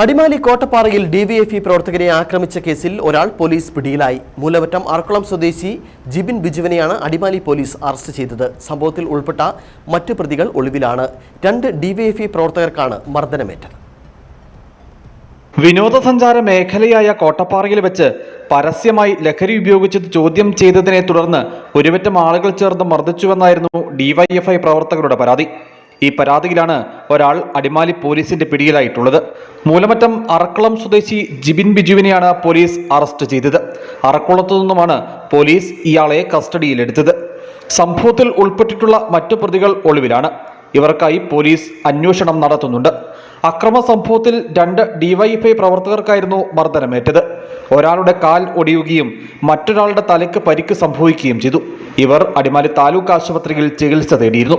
അടിമാലി കോട്ടപ്പാറയിൽ ഡിവിഎഫ്ഇ പ്രവർത്തകരെ ആക്രമിച്ച കേസിൽ ഒരാൾ പോലീസ് പിടിയിലായി. മൂലവറ്റം അറക്കുളം സ്വദേശി ജിബിൻ ബിജുവിനെയാണ് അടിമാലി പോലീസ് അറസ്റ്റ് ചെയ്തത്. സംഭവത്തിൽ ഉൾപ്പെട്ട മറ്റു പ്രതികൾ ഒളിവിലാണ്. രണ്ട് ഡിവിഎഫ്ഇ പ്രവർത്തകർക്കാണ് മർദ്ദനമേറ്റത്. വിനോദസഞ്ചാര മേഖലയായ കോട്ടപ്പാറയിൽ വെച്ച് പരസ്യമായി ലഹരി ഉപയോഗിച്ചത് ചോദ്യം ചെയ്തതിനെ തുടർന്ന് ഒരുപറ്റം ആളുകൾ ചേർന്ന് മർദ്ദിച്ചുവെന്നായിരുന്നു ഡിവൈഎഫ്ഐ പ്രവർത്തകരുടെ പരാതി. ഈ പരാതിയിലാണ് ഒരാൾ അടിമാലി പോലീസിന്റെ പിടിയിലായിട്ടുള്ളത്. മൂലമറ്റം അറക്കുളം സ്വദേശി ജിബിൻ ബിജുവിനെയാണ് പോലീസ് അറസ്റ്റ് ചെയ്തത്. അറക്കുളത്തു നിന്നുമാണ് പോലീസ് ഇയാളെ കസ്റ്റഡിയിലെടുത്തത്. സംഭവത്തിൽ ഉൾപ്പെട്ടിട്ടുള്ള മറ്റു പ്രതികൾ ഒളിവിലാണ്. ഇവർക്കായി പോലീസ് അന്വേഷണം നടത്തുന്നുണ്ട്. അക്രമ സംഭവത്തിൽ രണ്ട് ഡിവൈഎഫ്ഐ പ്രവർത്തകർക്കായിരുന്നു മർദ്ദനമേറ്റത്. ഒരാളുടെ കാൽ ഒടിയുകയും മറ്റൊരാളുടെ തലയ്ക്ക് പരിക്ക് സംഭവിക്കുകയും ചെയ്തു. ഇവർ അടിമാലി താലൂക്ക് ആശുപത്രിയിൽ ചികിത്സ തേടിയിരുന്നു.